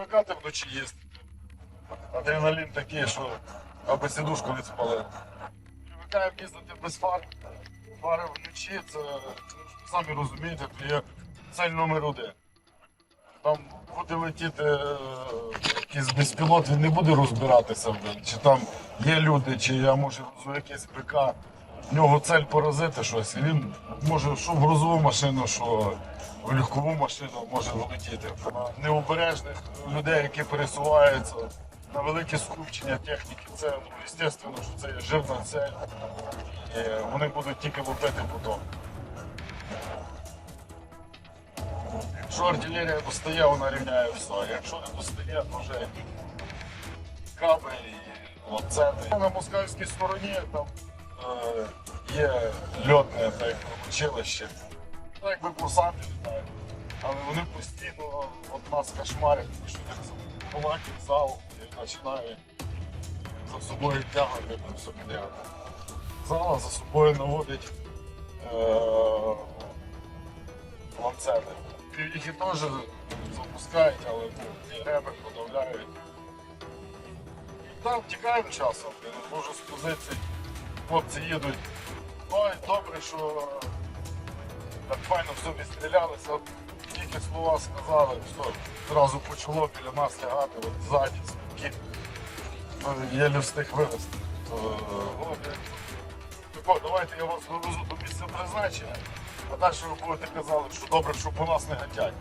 привикати вночі їздити. Адреналін такий, що аби сідушку не спалив. Привикаємо їздити без фар. Фари вночі, це самі розумієте, то є цель номер один. Там буде летіти е, якийсь безпілот, він не буде розбиратися, чи там є люди, чи я може везу якийсь БК. В нього цель поразити щось. Він може що в грузову машину, що в легкову машину може влетіти. Необережних людей, які пересуваються на велике скупчення техніки, це ну, звісно, що це є жирна цель. І вони будуть тільки лупити потім. Якщо артилерія достає, вона рівняє все. Якщо не достає, то вже каби і ланцети. На москальській стороні там є льотне так, училище. Так якби курсанти літають. Але вони постійно от нас кошмарять, тому що їх полаків зал і починає за собою тягати підряд. Зала за собою наводить е, ланцети. Півіхи теж запускають, але ну, ті реби подавляють. Там тікаємо часом, може з позицій хлопці їдуть. Ой, добре, що так файно все відстрілялися. Тільки слова сказали, все, одразу почало біля нас лягати, от ззаді. Ну, Єлі встиг вивезти. То. Тако, давайте я вас довезу до місця призначення, а далі ви будете казали, що добре, що по нас не гатять.